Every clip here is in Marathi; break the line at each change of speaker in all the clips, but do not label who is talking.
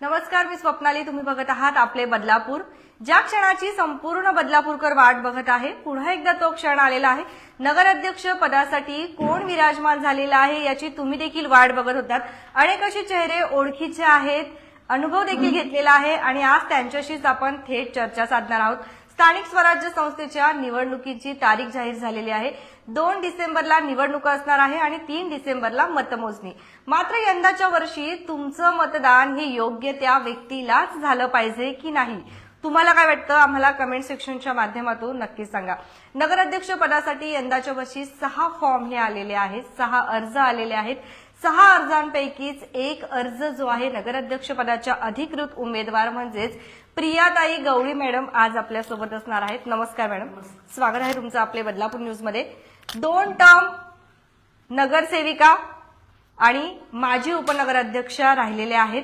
नमस्कार मी स्वप्नाली. तुम्ही बघत आहात आपले बदलापूर. ज्या क्षणाची संपूर्ण बदलापूरकर वाट बघत आहे पुन्हा एकदा तो क्षण आलेला आहे. नगराध्यक्ष पदासाठी कोण विराजमान झालेला आहे याची तुम्ही देखील वाट बघत होतात. अनेक असे चेहरे ओळखीचे आहेत अनुभव देखील घेतलेला आहे आणि आज त्यांच्याशीच आपण थेट चर्चा साधणार आहोत. स्थानिक स्वराज्य संस्थेच्या निवडणुकीची तारीख जाहीर झालेली आहे. दोन डिसेंबरला निवडणुका असणार आहे आणि तीन डिसेंबरला मतमोजणी. मात्र यंदाच्या वर्षी तुमचं मतदान हे योग्य त्या व्यक्तीलाच झालं पाहिजे की नाही? तुम्हाला काय वाटतं? आम्हाला कमेंट सेक्शनच्या माध्यमातून नक्की सांगा. नगराध्यक्ष पदासाठी यंदाच्या वर्षी सहा फॉर्म हे आलेले आहेत. सहा अर्ज आलेले आहेत. सहा अर्जांपैकीच एक अर्ज जो आहे नगराध्यक्ष पदाच्या अधिकृत उमेदवार म्हणजेच प्रियाताई गवळी मॅडम आज आपल्यासोबत असणार आहेत. नमस्कार मॅडम. स्वागत आहे तुमचं आपले बदलापूर न्यूजमध्ये दोन टर्म नगरसेविका आणि माजी उपनगराध्यक्षा राहिलेल्या आहेत.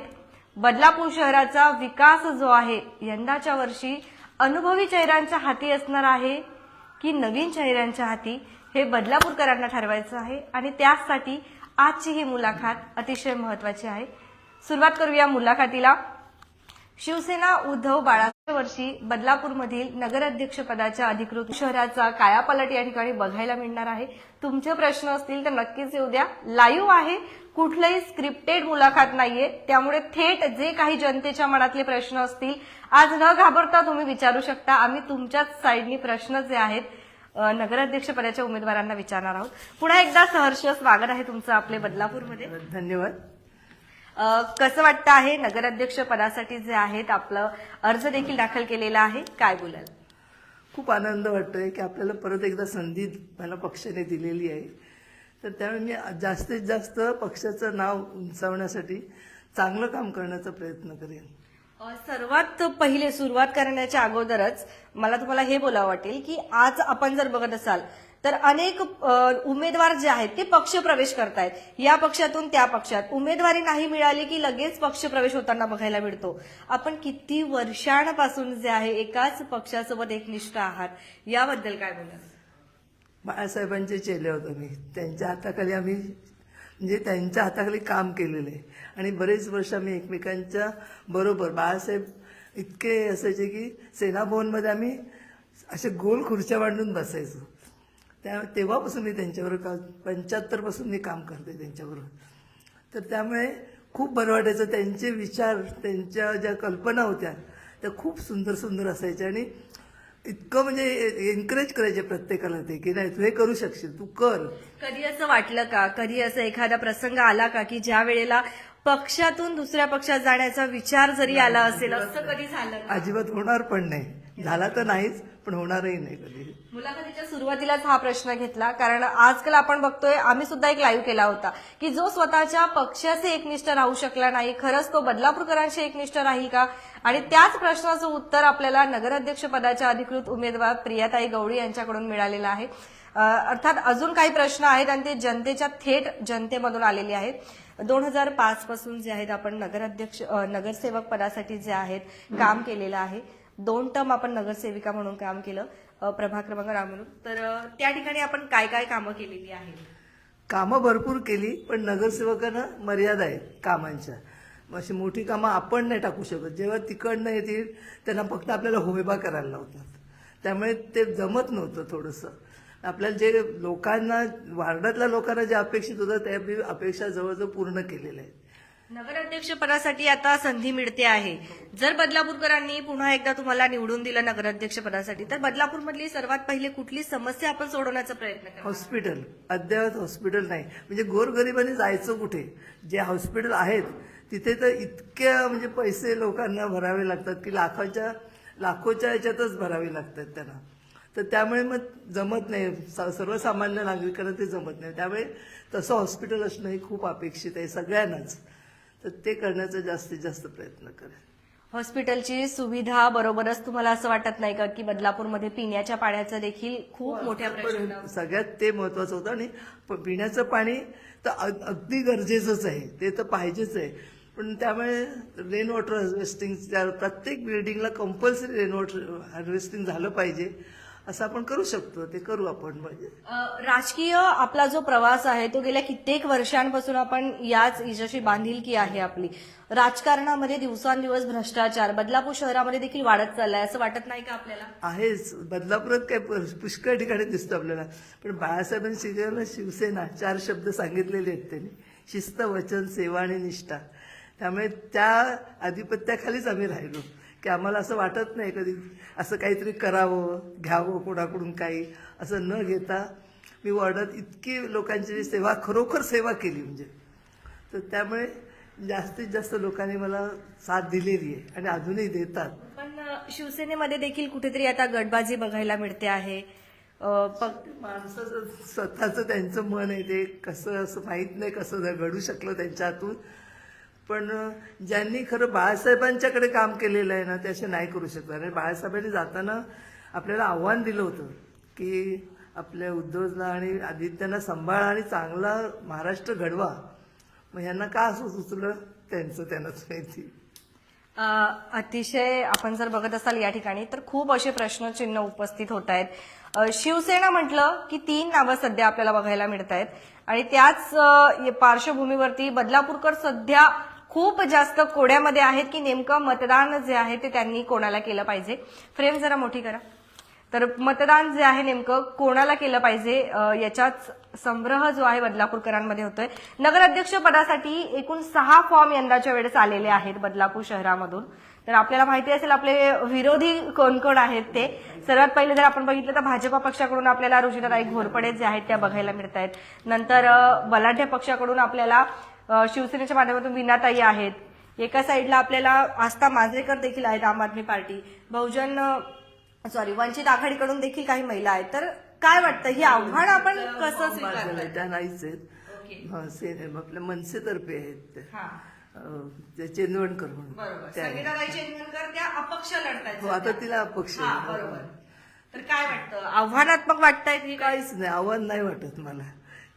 बदलापूर शहराचा विकास जो आहे यंदाच्या वर्षी अनुभवी चेहऱ्यांच्या हाती असणार आहे की नवीन चेहऱ्यांच्या हाती हे बदलापूरकरांना ठरवायचं आहे. आणि त्यासाठी आजची ही मुलाखत अतिशय महत्वाची आहे. सुरुवात करूया मुलाखतीला. शिवसेना उद्धव बाळासाहेब वर्षी बदलापूरमधील नगराध्यक्ष पदाच्या अधिकृत शहराचा कायापालट या ठिकाणी बघायला मिळणार आहे. तुमचे प्रश्न असतील तर नक्कीच येऊ द्या. लाईव्ह आहे. कुठलंही स्क्रिप्टेड मुलाखत नाहीये. त्यामुळे थेट जे काही जनतेच्या मनातले प्रश्न असतील आज न घाबरता तुम्ही विचारू शकता. आम्ही तुमच्याच साईडनी प्रश्न जे आहेत नगराध्यक्षपदाच्या उमेदवारांना विचारणार आहोत. पुन्हा एकदा सहर्ष स्वागत आहे तुमचं आपले बदलापूरमध्ये.
धन्यवाद.
कसं वाटतं आहे नगराध्यक्ष पदासाठी जे आहेत आपलं अर्ज देखील दाखल केलेला आहे? काय बोलाल?
खूप आनंद वाटतोय की आपल्याला परत एकदा संधी मला पक्षाने दिलेली आहे. तर त्यामुळे मी जास्तीत जास्त पक्षाचं नाव उंचावण्यासाठी चांगलं काम करण्याचा प्रयत्न करेन.
सर्वात पहिले सुरुवात करण्याच्या अगोदरच मला तुम्हाला हे बोलावं वाटेल की आज आपण जर बघत असाल तर अनेक उमेदवार जे आहेत ते पक्ष प्रवेश करतायत. या पक्षातून त्या पक्षात. उमेदवारी नाही मिळाली की लगेच पक्ष प्रवेश होताना बघायला मिळतो. आपण किती वर्षांपासून जे आहे एकाच पक्षासोबत एकनिष्ठ आहात? याबद्दल काय बोलाल
बाळासाहेबांचे चेले होतो मी. त्यांच्या हाताखाली आम्ही म्हणजे त्यांच्या हाताखाली काम केलेलं आहे. आणि बरेच वर्ष आम्ही एकमेकांच्या बरोबर. बाळासाहेब इतके असायचे की सेनाभवनमध्ये आम्ही असे गोल खुर्च्या मांडून बसायचो. त्या तेव्हापासून मी त्यांच्याबरोबर का पंच्याहत्तरपासून मी काम करते त्यांच्याबरोबर. तर त्यामुळे खूप बरं वाटायचं. त्यांचे विचार त्यांच्या ज्या कल्पना होत्या त्या खूप सुंदर सुंदर असायच्या. आणि इतकं म्हणजे एनकरेज करायचे प्रत्येकाला ते की नाही तू हे करू शकशील तू कर.
कधी असं वाटलं का? कधी असं एखादा प्रसंग आला का की ज्या वेळेला पक्षातून दुसऱ्या पक्षात जाण्याचा विचार जरी आला असेल असं कधी झालं?
अजिबात होणार पण नाही. झाला तर नाहीच पण होणारही नाही कधी.
मुलाखतीच्या सुरुवातीलाच हा प्रश्न घेतला कारण आजकाल आपण बघतोय आम्ही सुद्धा एक लाईव्ह केला होता की जो स्वतःच्या पक्षाचे एकनिष्ठ राहू शकला नाही खरंच तो बदलापूरकरांशी एकनिष्ठ राहील का? आणि त्याच प्रश्नाचं उत्तर आपल्याला नगराध्यक्ष पदाच्या अधिकृत उमेदवार प्रियाताई गवळी यांच्याकडून मिळालेलं आहे. अर्थात अजून काही प्रश्न आहेत आणि ते जनतेच्या थेट जनतेमधून आलेले आहेत. दोन हजार पाच पासून जे आहेत आपण नगराध्यक्ष नगरसेवक पदासाठी जे आहेत काम केलेलं आहे. दोन टर्म आपण नगरसेविका म्हणून काम केलं अ, प्रभाग क्रमांक राम म्हणून. तर त्या ठिकाणी आपण काय काय कामं केलेली आहेत?
कामं भरपूर केली पण नगरसेवकांना मर्यादा आहेत कामांच्या. मग अशी मोठी कामं आपण नाही टाकू शकत. जेव्हा तिकडनं येतील त्यांना फक्त आपल्याला होमेबा करायला लावतात. त्यामुळे ते जमत नव्हतं थोडंसं. आपल्याला जे लोकांना वार्डातल्या लोकांना जे अपेक्षित होतं त्या अपेक्षा जवळजवळ पूर्ण केलेल्या आहेत.
नगराध्यक्षपदासाठी आता संधी मिळते आहे. जर बदलापूरकरांनी पुन्हा एकदा तुम्हाला निवडून दिलं नगराध्यक्षपदासाठी तर बदलापूरमधली सर्वात पहिले कुठली समस्या आपण सोडवण्याचा प्रयत्न करा
हॉस्पिटल. अद्ययावत हॉस्पिटल नाही. म्हणजे गोरगरिबांनी जायचं कुठे? जे हॉस्पिटल आहेत तिथे तर इतक्या म्हणजे पैसे लोकांना भरावे लागतात की लाखाच्या लाखोच्या याच्यातच भरावे लागतात त्यांना. तर त्यामुळे मग जमत नाही. सर्वसामान्य नागरिकांना ते जमत नाही. त्यामुळे तसं हॉस्पिटल असणं हे खूप अपेक्षित आहे सगळ्यांनाच. तर ते करण्याचा जास्तीत जास्त प्रयत्न करेल
हॉस्पिटलची सुविधा बरोबरच तुम्हाला असं वाटत नाही का की बदलापूरमध्ये पिण्याच्या पाण्याचं देखील खूप मोठ्या प्रश्न
पण सगळ्यात ते महत्वाचं होतं आणि प- पिण्याचं पाणी तर अग- अगदी गरजेचंच आहे. ते तर पाहिजेच आहे. पण त्यामुळे रेन वॉटर हार्वेस्टिंग त्या प्रत्येक बिल्डिंगला कंपल्सरी रेन वॉटर हार्वेस्टिंग झालं पाहिजे. असं आपण करू शकतो ते करू आपण म्हणजे.
राजकीय आपला जो प्रवास आहे तो गेल्या कित्येक वर्षांपासून आपण याच हिच्याशी बांधिलकी आहे आपली. राजकारणामध्ये दिवसांदिवस भ्रष्टाचार बदलापूर शहरामध्ये देखील वाढत चाललाय असं वाटत नाही का आपल्याला?
आहेच. बदलापुरात काय पुष्कळ ठिकाणी दिसतं आपल्याला. पण बाळासाहेबांनी शिकवलं शिवसेना चार शब्द सांगितलेले आहेत त्यांनी. शिस्त वचन सेवा आणि निष्ठा. त्यामुळे त्या आधिपत्याखालीच आम्ही राहिलो. की आम्हाला असं वाटत नाही कधी असं काहीतरी करावं घ्यावं कोणाकडून काही. असं न घेता मी वॉर्डात इतकी लोकांची सेवा खरोखर सेवा केली म्हणजे. तर त्यामुळे जास्तीत जास्त लोकांनी मला साथ दिलेली आहे आणि अजूनही देतात.
पण शिवसेनेमध्ये देखील कुठेतरी आता गटबाजी बघायला मिळते आहे.
माणसाचं स्वतःचं त्यांचं मन आहे ते कसं असं माहीत नाही कसं घडू शकलं त्यांच्या हातून पण ज्यांनी खरं बाळासाहेबांच्याकडे काम केलेलं आहे ना ते असे नाही करू शकत आणि बाळासाहेबांनी जाताना आपल्याला आव्हान दिलं होतं की आपल्या उद्धवला आणि आदित्यांना सांभाळा आणि चांगला महाराष्ट्र घडवा. मग ह्यांना का असं सुचलं? त्यांचं त्यांनाच माहिती.
अतिशय आपण जर बघत असाल या ठिकाणी तर खूप असे प्रश्नचिन्ह उपस्थित होत आहेत. शिवसेना म्हटलं की तीन नावं सध्या आपल्याला बघायला मिळत आहेत. आणि त्याच पार्श्वभूमीवरती बदलापूरकर सध्या खूप जास्त कोड्यामध्ये आहेत की नेमकं मतदान जे आहे ते त्यांनी कोणाला केलं पाहिजे? फ्रेम जरा मोठी करा. तर मतदान जे आहे नेमकं कोणाला केलं पाहिजे? याच्याच संग्रह जो आहे बदलापूरकरांमध्ये होतोय. नगराध्यक्ष पदासाठी एकूण सहा फॉर्म यंदाच्या वेळेस आलेले आहेत बदलापूर शहरामधून. तर आपल्याला माहिती असेल आपले विरोधी कोण कोण आहेत ते. सर्वात पहिले जर आपण बघितलं तर भाजपा पक्षाकडून आपल्याला रुजिताताई घोरपडे जे आहेत त्या बघायला मिळत आहेत नंतर बलाढ्य पक्षाकडून आपल्याला शिवसेनेच्या माध्यमातून विनाताई आहेत. एका साईडला आपल्याला आस्था मांजरेकर देखील आहेत आम आदमी पार्टी. बहुजन सॉरी वंचित आघाडीकडून देखील काही महिला आहेत. तर काय वाटतं? ही आव्हान आपण कसं स्वीकारताय
त्या नाहीच आहेत. आपल्या मनसेतर्फे आहेत त्या. ते म्हणून.
बरोबर.
त्या
अपक्ष लढतायत
हो आता तिला अपक्ष
तर काय वाटतं? आव्हानात्मक वाटतायत ही
काहीच नाही आव्हान नाही वाटत मला.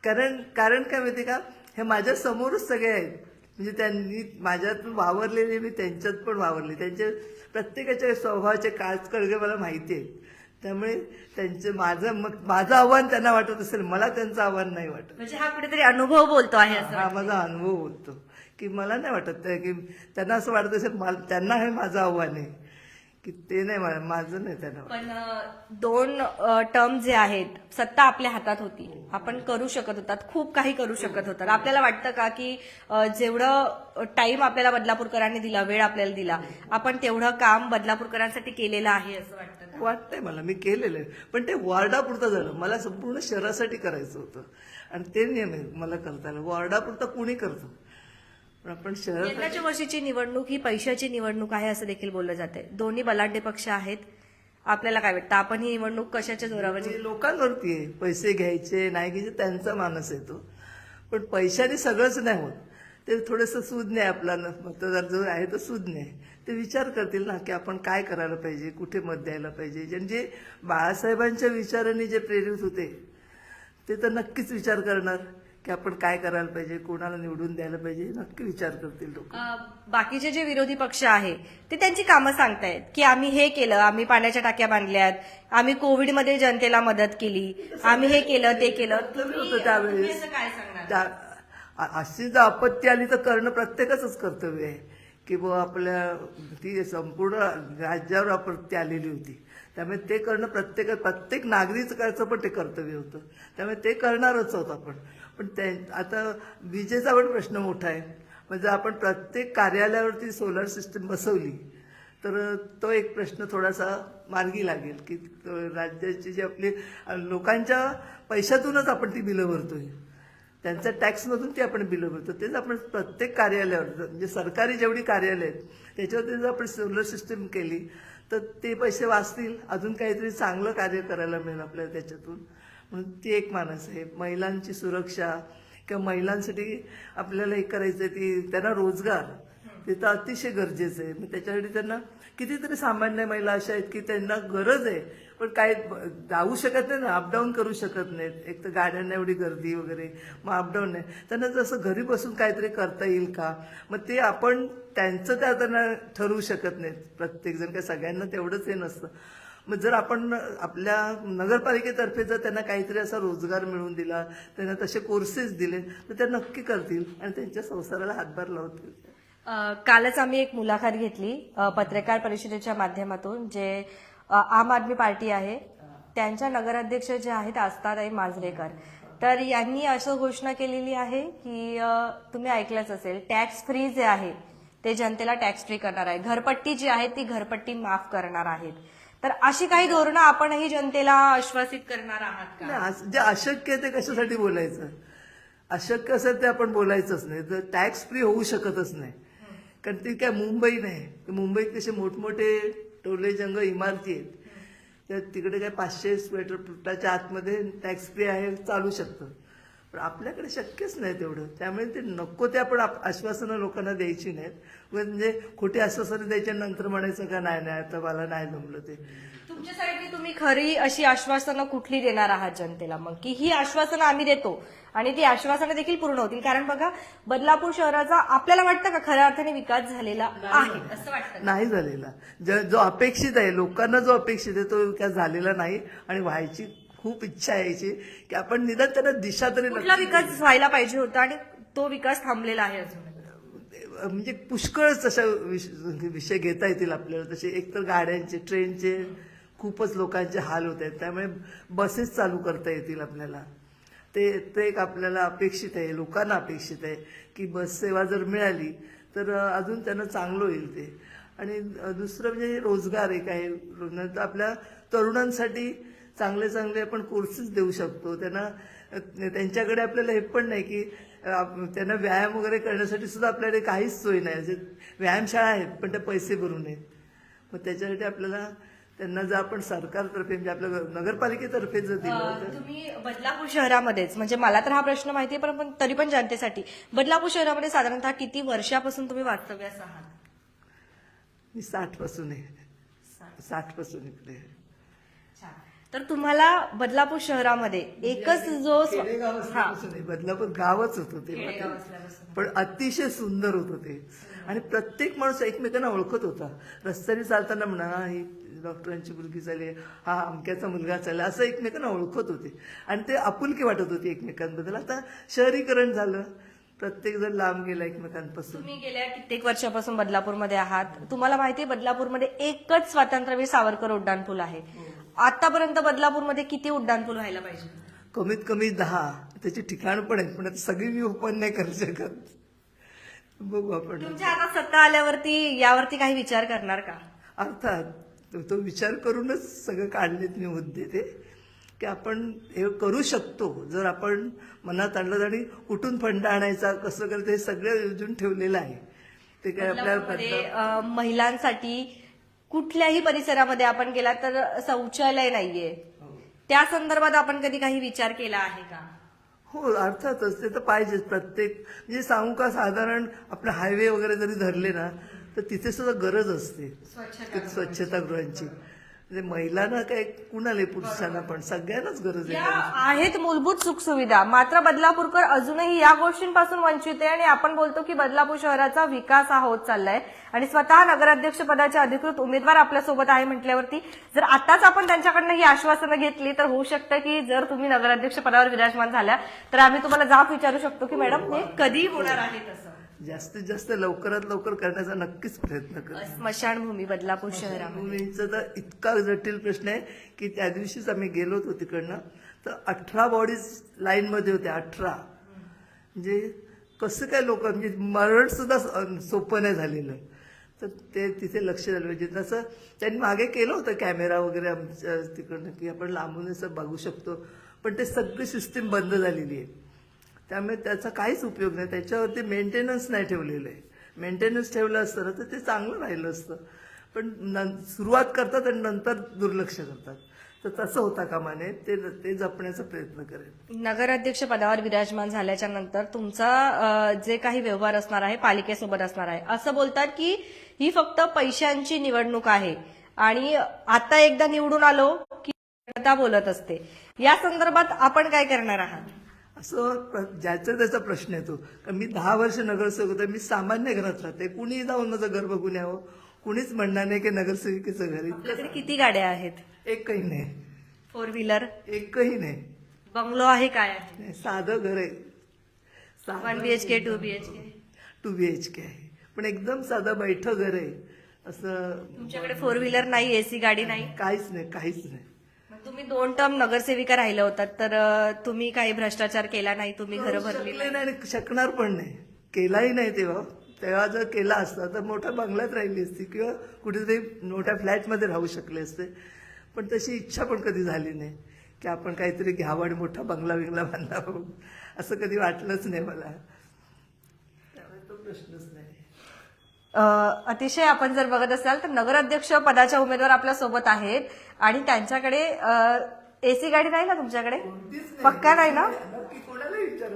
कारण कारण काय माहिती का? हे माझ्या समोरच सगळे आहेत. म्हणजे त्यांनी माझ्यातून वावरलेले मी त्यांच्यात पण वावरले. त्यांचे प्रत्येकाच्या स्वभावाचे काच कळगे मला माहिती आहेत. त्यामुळे त्यांचे माझं मग माझं आव्हान त्यांना वाटत असेल मला त्यांचं आव्हान नाही वाटत.
म्हणजे हा कुठेतरी अनुभव बोलतो आहे असं
हा माझा अनुभव बोलतो. की मला नाही वाटत की त्यांना असं वाटत असेल मला त्यांना हे माझं आव्हान आहे. की ते नाही मा- माझं नाही त्यांना.
पण अ, दोन टर्म जे आहेत सत्ता आपल्या हातात होती. आपण करू शकत होतात खूप काही करू शकत होतात. आपल्याला वाटतं का की अ, जेवढं टाइम आपल्याला बदलापूरकरांनी दिला वेळ आपल्याला दिला आपण तेवढं काम बदलापूरकरांसाठी केलेलं आहे असं वाटतं का?
वाटतंय मला मी केलेलं आहे. पण ते वॉर्डापुरतं झालं. मला संपूर्ण शहरासाठी करायचं होतं. आणि ते आहे मला करता आलं. वॉर्डापुरतं कुणी करतं? आपण शहर
यंदाच्या वर्षीची निवडणूक ही पैशाची निवडणूक आहे असं देखील बोललं जाते दोन्ही बलाढ्य पक्ष आहेत. आपल्याला काय वाटतं? आपण ही निवडणूक कशाच्या जोरावर?
म्हणजे लोकांवरती आहे. पैसे घ्यायचे नाही घ्यायचे त्यांचा मानस येतो पण पैशाने सगळंच नाही होत. ते थोडंसं सुज्ञ आहे आपला. न- मतदार जो आहे तो सुज्ञ आहे. ते विचार करतील ना की आपण काय करायला पाहिजे कुठे मत द्यायला पाहिजे. म्हणजे बाळासाहेबांच्या विचाराने जे प्रेरित होते ते तर नक्कीच विचार करणार. की आपण काय करायला पाहिजे कोणाला निवडून द्यायला पाहिजे नक्की विचार करतील लोक.
बाकीचे जे विरोधी पक्ष आहे ते त्यांची कामं सांगतायत की आम्ही हे केलं आम्ही पाण्याच्या टाक्या बांधल्यात आम्ही कोविडमध्ये जनतेला मदत केली आम्ही हे केलं ते केलं.
होतं त्यावेळेस. अशी जर आपत्ती आली तर करणं प्रत्येकाचंच कर्तव्य आहे. की बुवा आपल्या ती संपूर्ण राज्यावर आपत्ती आलेली होती. त्यामुळे ते करणं प्रत्येक प्रत्येक नागरिकाचं पण ते कर्तव्य होतं. त्यामुळे ते करणारच आहोत आपण. पण ते आता विजेचा पण प्रश्न मोठा आहे. म्हणजे आपण प्रत्येक कार्यालयावरती सोलर सिस्टम बसवली तर तो एक प्रश्न थोडासा मार्गी लागेल की राज्याची जी आपली लोकांच्या पैशातूनच आपण ती बिलं भरतोय. त्यांच्या टॅक्समधून ती आपण बिलं भरतो. तेच आपण प्रत्येक कार्यालयावर म्हणजे सरकारी जेवढी कार्यालय आहेत त्याच्यावरती जर आपण सोलर सिस्टम केली तर ते पैसे वाचतील. अजून काहीतरी चांगलं कार्य करायला मिळेल आपल्याला त्याच्यातून. म्हणून ती एक मानस आहे. महिलांची सुरक्षा किंवा महिलांसाठी आपल्याला हे करायचं आहे ती त्यांना रोजगार ते तर अतिशय गरजेचं आहे. मग त्याच्यासाठी त्यांना कितीतरी सामान्य महिला अशा आहेत की त्यांना गरज आहे. पण काय जाऊ शकत नाही ना अपडाऊन करू शकत नाहीत. एक तर गाड्यांना एवढी गर्दी वगैरे मग अपडाऊन नाही. त्यांना जसं घरी बसून काहीतरी करता येईल का? मग ते आपण त्यांचं त्या त्यांना ठरवू शकत नाहीत. प्रत्येकजण काय सगळ्यांना तेवढंच हे नसतं. मग जर आपण आपल्या नगरपालिकेतर्फे जर त्यांना काहीतरी असा रोजगार मिळवून दिला त्यांना तसे कोर्सेस दिले तर ते नक्की करतील आणि त्यांच्या संसाराला हातभार लावतील.
कालच आम्ही एक मुलाखत घेतली पत्रकार परिषदेच्या माध्यमातून जे आम आदमी पार्टी आहे. त्यांच्या नगराध्यक्ष जे आहेत आस्ताताई मांजरेकर. तर यांनी असं घोषणा केलेली आहे की तुम्ही ऐकलंच असेल टॅक्स फ्री जे आहे ते जनतेला टॅक्स फ्री करणार आहे. घरपट्टी जी आहे ती घरपट्टी माफ करणार आहेत. तर अशी काही धोरणं आपणही जनतेला आश्वासित करणार आहात का?
नाही, जे अशक्य आहे ते कशासाठी बोलायचं? अशक्य असेल ते आपण बोलायचंच नाही. तर टॅक्स फ्री होऊ शकतच नाही. कारण ती काय मुंबई नाही. मुंबईत कसे मोठमोठे टोले जंग इमारती आहेत. तर तिकडे काय पाचशे स्वेटर फुटाच्या आतमध्ये टॅक्स फ्री आहे चालू शकतं. पण आपल्याकडे शक्यच नाही तेवढं. त्यामुळे ते नको ते आपण आप- आश्वासनं लोकांना द्यायची नाहीत. म्हणजे खोटी आश्वासनं द्यायच्या नंतर म्हणायचं का नाही नाही आता मला नाही जमलं ते.
तुमच्या साईडने तुम्ही खरी अशी आश्वासनं कुठली देणार आहात जनतेला? मग की ही आश्वासनं आम्ही देतो आणि ती आश्वासनं देखील पूर्ण होतील? कारण बघा बदलापूर शहराचा आपल्याला वाटतं का खऱ्या अर्थाने विकास झालेला आहे? असं वाटतं.
नाही झालेला. ज- जो अपेक्षित आहे लोकांना जो अपेक्षित आहे तो विकास झालेला नाही आणि व्हायची खूप इच्छा आहे याची की आपण निदान त्यांना दिशा तरी
कुठला विकास व्हायला पाहिजे होता आणि तो विकास थांबलेला आहे अजून.
म्हणजे पुष्कळच विष- विषय घेता येतील आपल्याला. तसे एकतर गाड्यांचे ट्रेनचे खूपच लोकांचे हाल होत आहेत. त्यामुळे बसेस चालू करता येतील आपल्याला. ते ते एक आपल्याला अपेक्षित आहे लोकांना अपेक्षित आहे की बस सेवा जर मिळाली तर अजून त्यांना चांगलं होईल ते. आणि दुसरं म्हणजे रोजगार एक आहे. आपल्या तरुणांसाठी चांगले चांगले आपण कोर्सेस देऊ शकतो. त्यांना त्यांच्याकडे आपल्याला हे पण नाही की त्यांना व्यायाम वगैरे करण्यासाठी सुद्धा आपल्याकडे काहीच सोय नाही. म्हणजे व्यायामशाळा आहेत पण त्या पैसे भरून आहेत. मग त्याच्यासाठी आपल्याला त्यांना जर आपण सरकारतर्फे म्हणजे आपल्या नगरपालिकेतर्फे जर दिलं तर
तुम्ही बदलापूर शहरामध्येच म्हणजे मला तर हा प्रश्न माहिती आहे पण पण तरी पण जनतेसाठी. बदलापूर शहरामध्ये साधारणतः किती वर्षापासून तुम्ही वास्तव्यास आहात?
मी साठपासून आहे. साठपासून इकडे आहे.
छान. तर तुम्हाला बदलापूर शहरामध्ये एकच जो हा.
बदलापूर गावच होतं ते
खेडेगाव असल्यापासून.
पण अतिशय सुंदर होतं ते आणि प्रत्येक माणूस एकमेकांना ओळखत होता. रस्त्याने चालताना म्हणा "हा, ही डॉक्टरांची मुलगी चालली हा अमक्याचा मुलगा चालला असं एकमेकांना ओळखत होते. आणि ते आपुलकी वाटत होती एकमेकांबद्दल. आता शहरीकरण झालं. प्रत्येक जण लांब गेला एकमेकांपासून.
तुम्ही गेल्या कित्येक वर्षापासून बदलापूरमध्ये आहात. तुम्हाला माहिती आहे बदलापूरमध्ये एकच स्वातंत्र्यवीर सावरकर उड्डाणपूल आहे. आतापर्यंत बदलापूरमध्ये किती उड्डाणपूल व्हायला पाहिजे?
कमीत कमी दहा. त्याची ठिकाण पण आहेत पण आता सगळी मी ओपन नाही करू शकत. बघू आपण.
तुमच्या हातात सत्ता आल्यावरती यावरती काही विचार करणार का?
अर्थात तो- तो विचार करूनच सगळं काढलेत मी मुद्दे ते की आपण हे करू शकतो. जर आपण मनात आणलं आणि कुठून फंड आणायचा कसं करायचं हे सगळं योजून ठेवलेलं आहे. ते काय
बदलापूरमध्ये,
आपल्या
अं, महिलांसाठी कुठल्याही परिसरामध्ये आपण गेला तर शौचालय नाहीये. त्या संदर्भात आपण कधी काही विचार केला आहे का?
हो अर्थातच. ते तर पाहिजेच प्रत्येक. म्हणजे सांगू का साधारण आपले हायवे वगैरे जरी धरले ना तर तिथे सुद्धा गरज असते.
स्वच्छता
स्वच्छतागृहांची म्हणजे महिलांना काय कुणाला पुरुषांना पण? सगळ्यांनाच गरज आहे
आहेत मूलभूत सुखसुविधा. मात्र बदलापूरकर अजूनही या गोष्टींपासून वंचित आहे आणि आपण बोलतो की बदलापूर शहराचा विकास हा होत चाललाय. आणि स्वतः नगराध्यक्ष पदाचे अधिकृत उमेदवार आपल्यासोबत आहे म्हटल्यावरती जर आताच आपण त्यांच्याकडनं ही आश्वासनं घेतली तर होऊ शकतं की जर तुम्ही नगराध्यक्ष पदावर विराजमान झाल्या तर आम्ही तुम्हाला जाब विचारू शकतो की मॅडम हे कधी होणार आहे तसं?
जास्तीत जास्त लवकरात लवकर करण्याचा नक्कीच प्रयत्न कर.
स्मशानभूमी बदलापूर शहरामध्ये.
भूमीचा तर इतका जटिल प्रश्न आहे की त्या दिवशीच आम्ही गेलो होतो तिकडनं. तर अठरा बॉडीज लाईनमध्ये होत्या अठरा. म्हणजे कसं काय लोक म्हणजे मरण सुद्धा स- सोपं नाही झालेलं. तर ते तिथे लक्ष झालं पाहिजे. तसं त्यांनी मागे केलं होतं कॅमेरा वगैरे आमच्या तिकडनं की आपण लांबून असं बघू शकतो. पण ते सगळी सिस्टीम बंद झालेली आहे. त्यामुळे त्याचा काहीच उपयोग नाही. त्याच्यावरती मेंटेनन्स नाही ठेवलेलं आहे. मेंटेनन्स ठेवलं असतं ना तर ते चांगलं राहिलं असतं. पण न सुरुवात करतात आणि नंतर दुर्लक्ष करतात. तर तसं होता कामा नये. ते ते जपण्याचा प्रयत्न करेल
नगराध्यक्ष पदावर विराजमान झाल्याच्यानंतर तुमचा जे काही व्यवहार असणार आहे पालिकेसोबत असणार आहे असं बोलतात की ही फक्त पैशांची निवडणूक आहे. आणि आता एकदा निवडून आलो की बोलत असते. या संदर्भात आपण काय करणार आहात?
असं प्र- ज्याचा त्याचा प्रश्न येतो. कारण मी दहा वर्ष नगरसेवक होते मी सामान्य घरात राहते. कुणीही जाऊन माझं घर बघून यावं. कुणीच म्हणणार नाही की नगरसेविकेचं घर
आपल्याकडे किती गाड्या आहेत?
एकही नाही.
फोर व्हीलर
एकही नाही.
बंगलो आहे काय? आहे
साधं घर आहे.
One B H K two B H K
two B H K आहे. पण एकदम साधं बैठं घर आहे. असं
तुमच्याकडे फोर व्हीलर नाही एसी गाडी नाही?
काहीच नाही काहीच नाही.
तुम्ही दोन टर्म नगरसेविका राहिला होतात तर अं, तुम्ही काही भ्रष्टाचार केला नाही तुम्ही घरं भरली
शकले नाही आणि शकणार पण नाही. केलाही नाही तेव्हा. तेव्हा जर केला असता तर मोठ्या बंगल्यात राहिली असती किंवा कुठेतरी मोठ्या फ्लॅटमध्ये राहू शकले असते. पण तशी इच्छा पण कधी झाली नाही की आपण काहीतरी घ्यावं आणि मोठा बंगला बिंगला बांधावं. असं कधी वाटलंच नाही मला. त्यामुळे तो प्रश्नच नाही.
अतिशय आपण जर बघत असाल तर नगराध्यक्ष पदाच्या उमेदवार आपल्यासोबत आहेत. आणि त्यांच्याकडे एसी गाडी नाही ना तुमच्याकडे. पक्का नाही ना?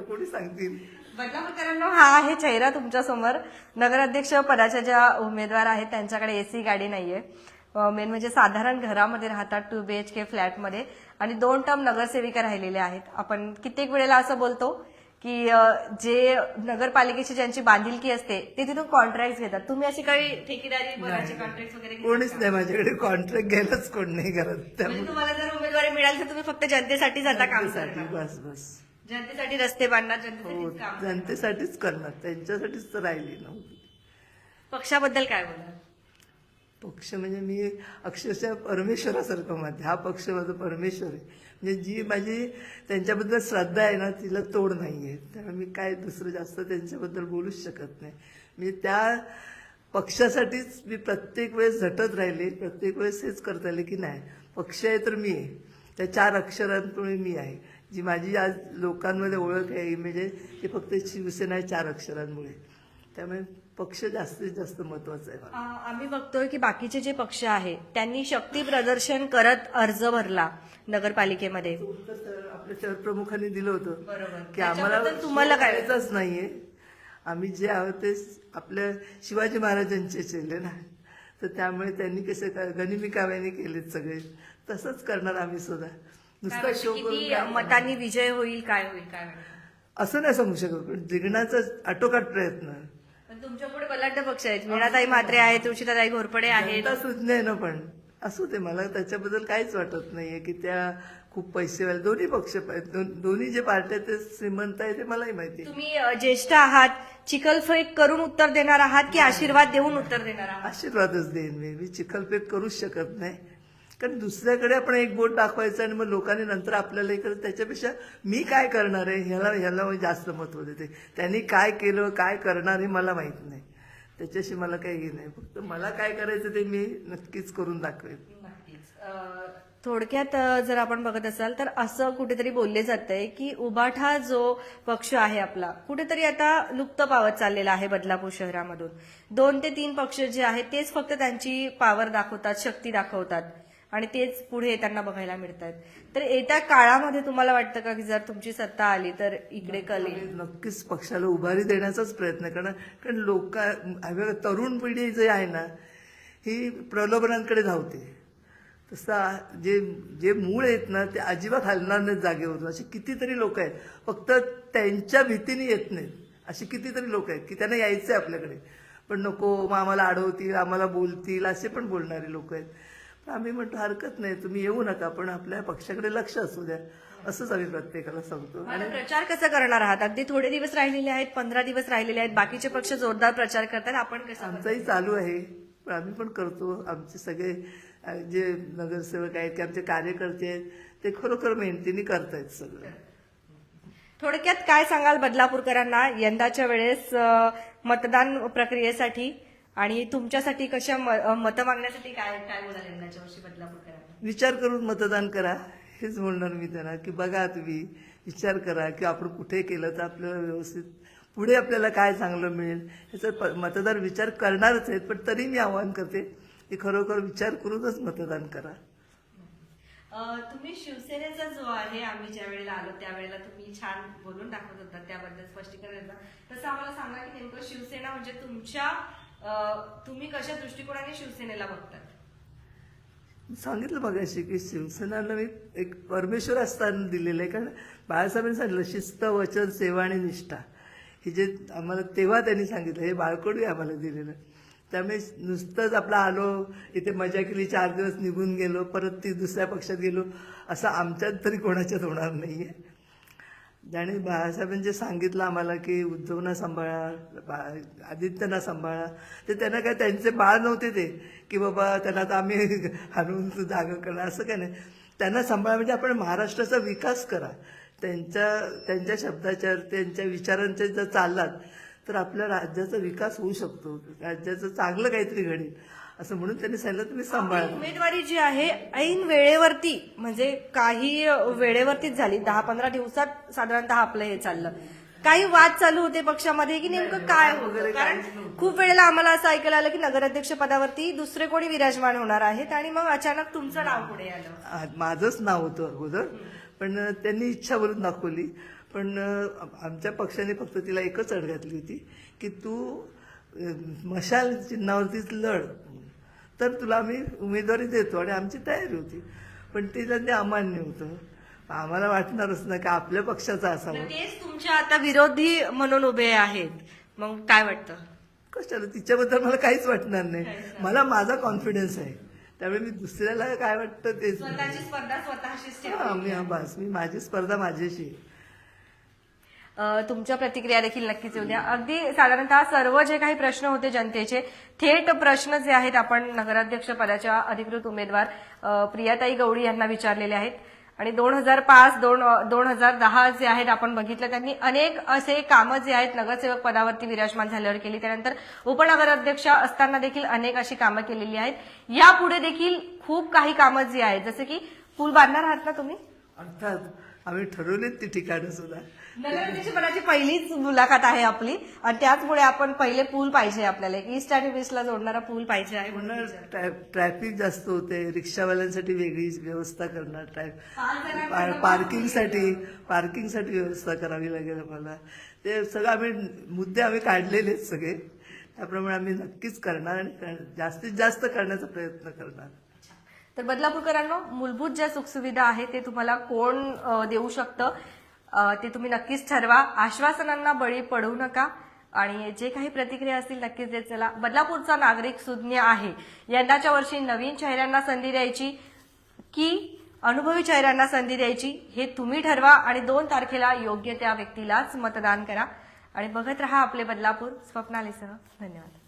कोणी सांगतील.
बदलापूरकरांनो हा आहे चेहरा तुमच्यासमोर. नगराध्यक्ष पदाच्या ज्या उमेदवार आहेत त्यांच्याकडे एसी गाडी नाहीये. मेन म्हणजे साधारण घरामध्ये राहतात टू बी एच के फ्लॅटमध्ये. आणि दोन टर्म नगरसेविका राहिलेल्या आहेत. आपण कित्येक वेळेला असं बोलतो की जे नगरपालिकेची ज्यांची बांधिलकी असते ते तिथून कॉन्ट्रॅक्ट घेतात. तुम्ही अशी काही ठेकेदारी कॉन्ट्रॅक्ट वगैरे
कोणीच? नाही माझ्याकडे. कॉन्ट्रॅक्ट घ्यायलाच कोण नाही करत.
म्हणजे
त्यामुळे
तुम्हाला जर उमेदवारी मिळाली तर तुम्ही फक्त जनतेसाठी जाता काम करता.
बस बस.
जनतेसाठी रस्ते बांधणार
हो
जनतेसाठी.
जनतेसाठीच करणार. त्यांच्यासाठीच तर राहिली नव्हती.
पक्षाबद्दल काय बोलणार?
पक्ष म्हणजे मी अक्षरशः परमेश्वरासारखं मानते हा पक्ष माझा परमेश्वर आहे. म्हणजे जी माझी त्यांच्याबद्दल श्रद्धा आहे ना तिला तोड नाही आहे त्यामुळे मी काय दुसरं जास्त त्यांच्याबद्दल बोलूच शकत नाही. मी त्या पक्षासाठीच मी प्रत्येक वेळेस झटत राहिले. प्रत्येक वेळेस हेच करता आले की नाही. पक्ष आहे तर मी आहे. त्या चार अक्षरांमुळे मी आहे. जी माझी आज लोकांमध्ये ओळख आहे इमेज आहे ती फक्त शिवसेना आहे चार अक्षरांमुळे. त्यामुळे पक्ष जास्तीत जास्त महत्त्वाचा आहे
आम्ही बघतोय की बाकीचे जे पक्ष आहे त्यांनी शक्ती प्रदर्शन करत अर्ज भरला नगरपालिकेमध्ये.
उत्तर तर आपल्या शहर प्रमुखांनी दिलं होतं. की आम्हाला
त्याच्याबद्दल तुम्हाला काय
करायचंच नाहीये. आम्ही जे आहोत ते आपल्या शिवाजी महाराजांचे चेले ना. तर त्यामुळे त्यांनी कसे काय गनिमी काव्याने केलेत सगळे. तसंच करणार आम्ही सुद्धा. नुसता शो करून
किती
काय? करणार?
मतांनी विजय होईल काय होईल काय वाटतं?
असं नाही सांगू शकत. पण जिंकण्याचा आटोकाट प्रयत्न.
तुमच्यापुढे बलाढ्य पक्ष आहेत. मीनाताई म्हात्रे आहेत तुळशीताई घोरपडे आहेत.
सुज्ञ आहे ना पण. असू दे मला त्याच्याबद्दल काहीच वाटत नाहीये की त्या खूप पैसे दोन्ही पक्ष दोन्ही जे पार्ट्या आहेत ते श्रीमंत आहे ते मलाही माहिती आहे.
तुम्ही ज्येष्ठ आहात. चिखलफेक करून उत्तर देणार आहात की आशीर्वाद देऊन उत्तर देणार आहात?
आशीर्वादच देईन मी. मी चिखलपेट करूच शकत नाही. कारण दुसऱ्याकडे आपण एक बोट दाखवायचं आणि मग लोकांनी नंतर आपल्याला इकडे त्याच्यापेक्षा मी काय करणार आहे ह्याला ह्याला मी जास्त महत्त्व देते. त्यांनी काय केलं काय करणार हे मला माहीत नाही. त्याच्याशी मला काही हे नाही. फक्त मला काय करायचं ते मी नक्कीच करून दाखवेन.
नक्कीच. थोडक्यात जर आपण बघत असाल तर असं कुठेतरी बोलले जातंय की उबाठा जो पक्ष आहे आपला कुठेतरी आता लुप्त पावत चाललेला आहे बदलापूर शहरामधून. दोन ते तीन पक्ष जे आहेत तेच फक्त त्यांची पावर दाखवतात शक्ती दाखवतात. आणि तेच पुढे त्यांना बघायला मिळत आहेत तर येत्या काळामध्ये तुम्हाला वाटतं का की जर तुमची सत्ता आली तर इकडे कल
नक्कीच पक्षाला उभारी देण्याचाच प्रयत्न करणार. कारण लोक तरुण पिढी जे आहे ना ही प्रलोभनांकडे धावते. तसं जे जे मूळ आहेत ना ते अजिबात हलणार नाहीत जागेवरून. असे कितीतरी लोक आहेत. फक्त त्यांच्या भीतीने येत नाहीत. अशी कितीतरी लोक आहेत की त्यांना यायचं आहे आपल्याकडे. पण नको मग आम्हाला अडवतील आम्हाला बोलतील असे पण बोलणारे लोक आहेत. आम्ही म्हणतो हरकत नाही तुम्ही येऊ नका पण आपल्या पक्षाकडे लक्ष असू द्या. असंच आम्ही प्रत्येकाला सांगतो.
आता प्रचार कसं करणार आहात? अगदी थोडे दिवस राहिलेले आहेत पंधरा दिवस राहिलेले आहेत बाकीचे पक्ष जोरदार प्रचार करतात. आपण कसं
आमचाही चालू आहे पण आम्ही पण करतो. आमचे सगळे जे नगरसेवक आहेत की आमचे कार्यकर्ते आहेत ते खरोखर मेहनतीने करतायत सगळं.
थोडक्यात काय सांगाल बदलापूरकरांना? यंदाच्या वेळेस अ, मतदान प्रक्रियेसाठी आणि तुमच्यासाठी कशा मतं मागण्यासाठी काय काय बोलाल यंदाच्या वर्षी बदलापूरकरांना?
विचार करून मतदान करा. हेच म्हणणार मी त्यांना की बघा तुम्ही विचार करा की आपण कुठे केलं तर आपल्याला व्यवस्थित पुढे आपल्याला काय चांगलं मिळेल ह्याचा मतदार विचार करणारच आहेत पण तरी मी आवाहन करते की खरोखर विचार करूनच मतदान करा.
तुम्ही शिवसेनेचा जो आहे आम्ही ज्या वेळेला आलो त्यावेळेला तुम्ही छान बोलून दाखवत होता त्याबद्दल स्पष्टीकरण तसं आम्हाला सांगा की नेमकं शिवसेना म्हणजे तुमच्या तुम्ही कशा दृष्टिकोनाने शिवसेनेला बघतात
सांगितलं मगाशी की शिवसेनाला मी एक परमेश्वर स्थान दिलेलं आहे. कारण बाळासाहेबांनी सांगितलं शिस्त वचन सेवा आणि निष्ठा. हे जे आम्हाला तेव्हा त्यांनी सांगितलं हे बाळकडू आम्हाला दिलेलं. त्यामुळे नुसतंच आपला आलो इथे मजा केली चार दिवस निघून गेलो परत ती दुसऱ्या पक्षात गेलो असं आमच्यात तरी कोणाच्यात होणार नाही आहे ज्याने बाळासाहेबांनी सांगितलं आम्हाला की उद्धवना सांभाळा बा- आदित्यना सांभाळा. ते त्यांना काय त्यांचे बाळ नव्हते ते की बाबा त्यांना आता आम्ही हरवून जागा करणार असं काय नाही. त्यांना सांभाळा म्हणजे आपण महाराष्ट्राचा विकास करा. त्यांच्या त्यांच्या शब्दाच्या त्यांच्या विचारांच्या जर चाललात तर आपल्या राज्याचा विकास होऊ शकतो. राज्याचं चांगलं काहीतरी घडेल. असं म्हणून त्यांनी सांगितलं तुम्ही सांभाळा.
उमेदवारी जी आहे ऐन वेळेवरती म्हणजे काही वेळेवरतीच झाली. दहा पंधरा दिवसात साधारणतः आपलं हे चाललं. काही वाद चालू होते पक्षामध्ये की नेमकं काय होतं? कारण खूप वेळेला आम्हाला असं ऐकायला आलं की नगराध्यक्ष पदावरती दुसरे कोणी विराजमान होणार आहेत आणि मग अचानक तुमचं नाव पुढे आलं.
माझंच नाव होतं अगोदर पण त्यांनी इच्छा बोलून दाखवली. पण आमच्या पक्षाने फक्त तिला एकच अड घातली होती की तू मशाल चिन्हावरतीच लढ. तर तुला आम्ही उमेदवारी देतो आणि आमची तयारी होती. पण ते अमान्य होतं. आम्हाला वाटणारच ना की आपल्या पक्षाचा असावं.
तेच तुमच्या आता विरोधी म्हणून उभे आहेत. मग काय वाटतं?
कशाला? तिच्याबद्दल मला काहीच वाटणार नाही. मला माझा कॉन्फिडन्स आहे. त्यामुळे मी दुसऱ्याला काय वाटतं तेच
स्वतःची स्पर्धा स्वतःशीच
हा, मी बस. मी माझी स्पर्धा माझ्याशी
तुमच्या प्रतिक्रिया देखील नक्कीच येऊ द्या. अगदी साधारणतः सर्व जे काही प्रश्न होते जनतेचे थेट प्रश्न जे आहेत आपण नगराध्यक्ष पदाच्या अधिकृत उमेदवार प्रियाताई गवळी यांना विचारलेले आहेत. आणि दोन हजार पाच दोन दोन हजार दहा जे आहेत आपण बघितलं त्यांनी अनेक असे कामं जे आहेत नगरसेवक पदावरती विराजमान झाल्यावर केली. त्यानंतर उपनगराध्यक्ष असताना देखील अनेक अशी कामं केलेली आहेत. यापुढे देखील खूप काही कामं जी आहेत जसं की पूल बांधणार आहात ना तुम्ही?
अर्थात आम्ही ठरवलेत ती ठिकाणं सुद्धा.
नगराध्यक्षपदाची पहिलीच मुलाखत आहे आपली. आणि त्याचमुळे आपण पहिले पूल पाहिजे आपल्याला. एक ईस्ट आणि वेस्टला जोडणारा पूल पाहिजे आहे
ट्रॅ- ट्रॅफिक जास्त होते. रिक्षावाल्यांसाठी वेगळी व्यवस्था करणार ट्रॅ पार्किंगसाठी पार्किंगसाठी व्यवस्था करावी लागेल आम्हाला. ते सगळं आम्ही मुद्दे आम्ही काढलेले सगळे. त्याप्रमाणे आम्ही नक्कीच करणार आणि जास्तीत जास्त करण्याचा प्रयत्न करणार.
तर बदलापूरकरांनो मूलभूत ज्या सुखसुविधा आहेत ते तुम्हाला कोण देऊ शकतं? ते तुम्ही नक्कीच ठरवा. आश्वासनांना बळी पडू नका. आणि जे काही प्रतिक्रिया असतील नक्कीच देत चला. बदलापूरचा नागरिक सुज्ञ आहे. यंदाच्या वर्षी नवीन चेहऱ्यांना संधी द्यायची की अनुभवी चेहऱ्यांना संधी द्यायची हे तुम्ही ठरवा आणि दोन तारखेला योग्य त्या व्यक्तीलाच मतदान करा. आणि बघत रहा आपले बदलापूर. स्वप्नालीसह. धन्यवाद.